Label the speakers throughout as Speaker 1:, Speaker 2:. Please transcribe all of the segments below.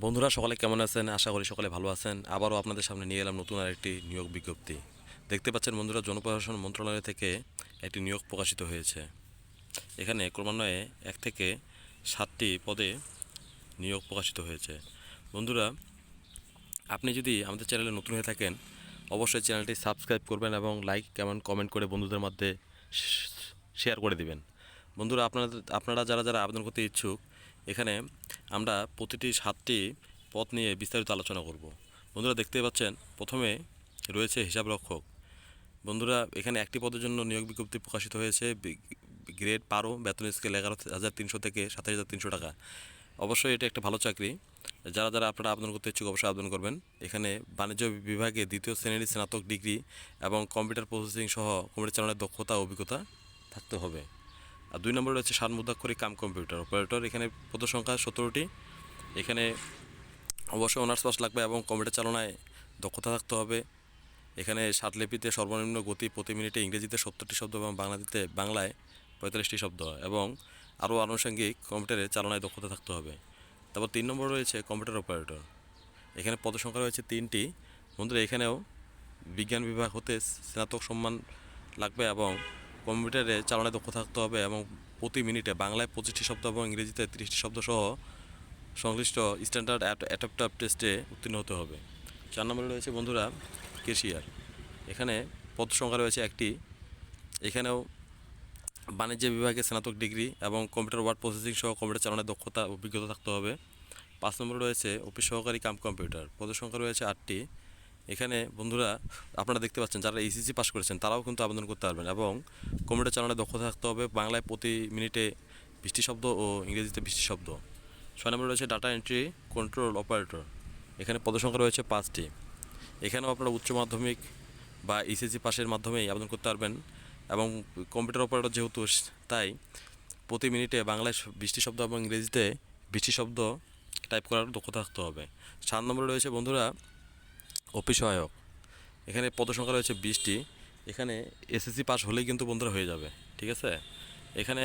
Speaker 1: বন্ধুরা, সকালে কেমন আছেন? আশা করি সকালে ভালো আছেন। আবারও আপনাদের সামনে নিয়ে এলাম নতুন আরেকটি নিয়োগ বিজ্ঞপ্তি। দেখতে পাচ্ছেন বন্ধুরা, জনপ্রশাসন মন্ত্রণালয় থেকে একটি নিয়োগ প্রকাশিত হয়েছে। এখানে ক্রমান্বয়ে এক থেকে সাতটি পদে নিয়োগ প্রকাশিত হয়েছে। বন্ধুরা, আপনি যদি আমাদের চ্যানেলে নতুন হয়ে থাকেন, অবশ্যই চ্যানেলটি সাবস্ক্রাইব করবেন এবং লাইক কেমন কমেন্ট করে বন্ধুদের মধ্যে শেয়ার করে দিবেন। বন্ধুরা, আপনাদের, আপনারা যারা যারা আবেদন করতে ইচ্ছুক এখানে আমরা প্রতিটি সাতটি পদ নিয়ে বিস্তারিত আলোচনা করব। বন্ধুরা দেখতে পাচ্ছেন, প্রথমে রয়েছে হিসাবরক্ষক। বন্ধুরা, এখানে একটি পদের জন্য নিয়োগ বিজ্ঞপ্তি প্রকাশিত হয়েছে গ্রেড বারো, বেতন স্কেল এগারো হাজার তিনশো থেকে সাতাশ হাজার তিনশো টাকা। অবশ্যই এটা একটা ভালো চাকরি। যারা যারা আপনারা আবেদন করতে ইচ্ছুক অবশ্যই আবেদন করবেন। এখানে বাণিজ্য বিভাগে দ্বিতীয় শ্রেণির স্নাতক ডিগ্রি এবং কম্পিউটার প্রসেসিং সহ কম্পিউটার চালানোর দক্ষতা অভিজ্ঞতা থাকতে হবে। আর দুই নম্বরে রয়েছে সাত মুদ্রাক্ষরিক কাম কম্পিউটার। অপারেটর এখানে পদ সংখ্যা সতেরোটি। এখানে অবশ্যই অনার্স পাস লাগবে এবং কম্পিউটার চালনায় দক্ষতা থাকতে হবে। এখানে লিপিতে সর্বনিম্ন গতি প্রতি মিনিটে ইংরেজিতে সত্তরটি শব্দ এবং বাংলাতে বাংলায় পঁয়তাল্লিশটি শব্দ। এবং আরও আনুষঙ্গিক কম্পিউটারে চালনায় দক্ষতা থাকতে হবে। তারপর তিন নম্বর রয়েছে কম্পিউটার অপারেটর এখানে পদ সংখ্যা রয়েছে তিনটি। বন্ধুরা, এখানেও বিজ্ঞান বিভাগ হতে স্নাতক সম্মান লাগবে এবং কম্পিউটারে চালানোর দক্ষ থাকতে হবে এবং প্রতি মিনিটে বাংলায় পঁচিশটি শব্দ এবং ইংরেজিতে তিরিশটি শব্দ সহ সংশ্লিষ্ট স্ট্যান্ডার্ড অ্যাডাপ্টার টেস্টে উত্তীর্ণ হতে হবে। চার নম্বরে রয়েছে বন্ধুরা, কেশিয়ার। এখানে পদ সংখ্যা রয়েছে একটি। এখানেও বাণিজ্য বিভাগে স্নাতক ডিগ্রি এবং কম্পিউটার ওয়ার্ড প্রসেসিং সহ কম্পিউটার চালানোর দক্ষতা অভিজ্ঞতা থাকতে হবে। পাঁচ নম্বরে রয়েছে অফিস সহকারী কাম কম্পিউটার। পদের সংখ্যা রয়েছে আটটি। এখানে বন্ধুরা, আপনারা দেখতে পাচ্ছেন, যারা ইসিসি পাস করেছেন, তারাও কিন্তু আবেদন করতে পারবেন এবং কম্পিউটার চালানোর দক্ষতা থাকতে হবে। বাংলায় প্রতি মিনিটে বৃষ্টি শব্দ ও ইংরেজিতে বৃষ্টি শব্দ। ছয় নম্বরে রয়েছে ডাটা এন্ট্রি কন্ট্রোল অপারেটর। এখানে পদসংখ্যা রয়েছে পাঁচটি। এখানেও আপনারা উচ্চ মাধ্যমিক বা ইসিসি পাসের মাধ্যমেই আবেদন করতে পারবেন এবং কম্পিউটার অপারেটর যেহেতু, তাই প্রতি মিনিটে বাংলায় বৃষ্টি শব্দ এবং ইংরেজিতে বৃষ্টি শব্দ টাইপ করার দক্ষতা থাকতে হবে। সাত নম্বরে রয়েছে বন্ধুরা অফিস সহায়ক। এখানে পদসংখ্যা রয়েছে বিশটি। এখানে এসএসসি পাস হলেই কিন্তু বন্ধুরা হয়ে যাবে, ঠিক আছে? এখানে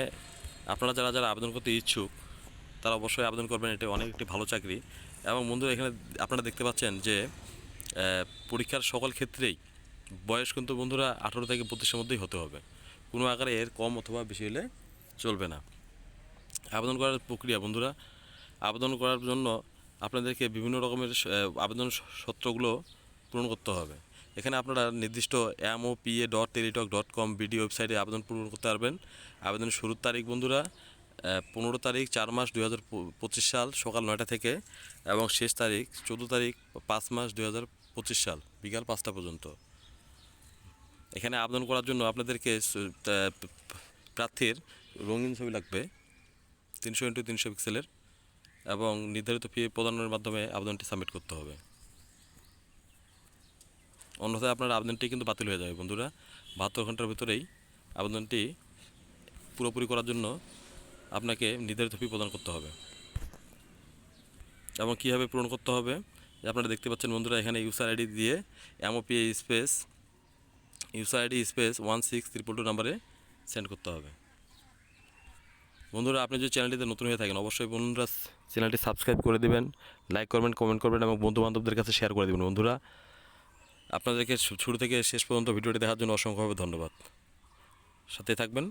Speaker 1: আপনারা যারা যারা আবেদন করতে ইচ্ছুক, তারা অবশ্যই আবেদন করবেন। এটা অনেক একটি ভালো চাকরি। এবং বন্ধুরা, এখানে আপনারা দেখতে পাচ্ছেন যে পরীক্ষার সকল ক্ষেত্রেই বয়স কিন্তু বন্ধুরা আঠারো থেকে বত্রিশের মধ্যেই হতে হবে। কোনো আকারে এর কম অথবা বেশি হলে চলবে না। আবেদন করার প্রক্রিয়া বন্ধুরা, আবেদন করার জন্য আপনাদেরকে বিভিন্ন রকমের আবেদন সত্রগুলো পূরণ করতে হবে। এখানে আপনারা নির্দিষ্ট M O P A dot Teletalk dot com BD ওয়েবসাইটে আবেদন পূরণ করতে পারবেন। আবেদনের শুরুর তারিখ বন্ধুরা পনেরো তারিখ চার মাস দুই হাজার পঁচিশ সাল সকাল নয়টা থেকে এবং শেষ তারিখ চোদ্দ তারিখ পাঁচ মাস দুই হাজার পঁচিশ সাল বিকাল পাঁচটা পর্যন্ত। এখানে আবেদন করার জন্য আপনাদেরকে প্রার্থীর রঙিন ছবি লাগবে, তিনশো ইন্টু তিনশো পিক্সেলের। এবং নির্ধারিত ফি প্রদানের মাধ্যমে আবেদনটি সাবমিট করতে হবে। অন্যথায় আপনার আবেদনটি কিন্তু বাতিল হয়ে যাবে বন্ধুরা। বাহাত্তর ঘণ্টার ভিতরেই আবেদনটি পুরোপুরি করার জন্য আপনাকে নির্ধারিত ফি প্রদান করতে হবে। এবং কীভাবে পূরণ করতে হবে আপনারা দেখতে পাচ্ছেন বন্ধুরা, এখানে ইউসার আইডি দিয়ে MOP space user ID space one six triple two নাম্বারে সেন্ড করতে হবে। বন্ধুরা, আপনি যদি চ্যানেলটিতে নতুন হয়ে থাকেন, অবশ্যই বন্ধুরা চ্যানেলটি সাবস্ক্রাইব করে দিবেন, লাইক করবেন কমেন্ট করবেন এবং বন্ধু বান্ধবদের কাছে শেয়ার করে দেবেন। বন্ধুরা, আপনাদেরকে শুরু থেকে শেষ পর্যন্ত ভিডিওটি দেখার জন্য অসংখ্যভাবে ধন্যবাদ। সাথে থাকবেন।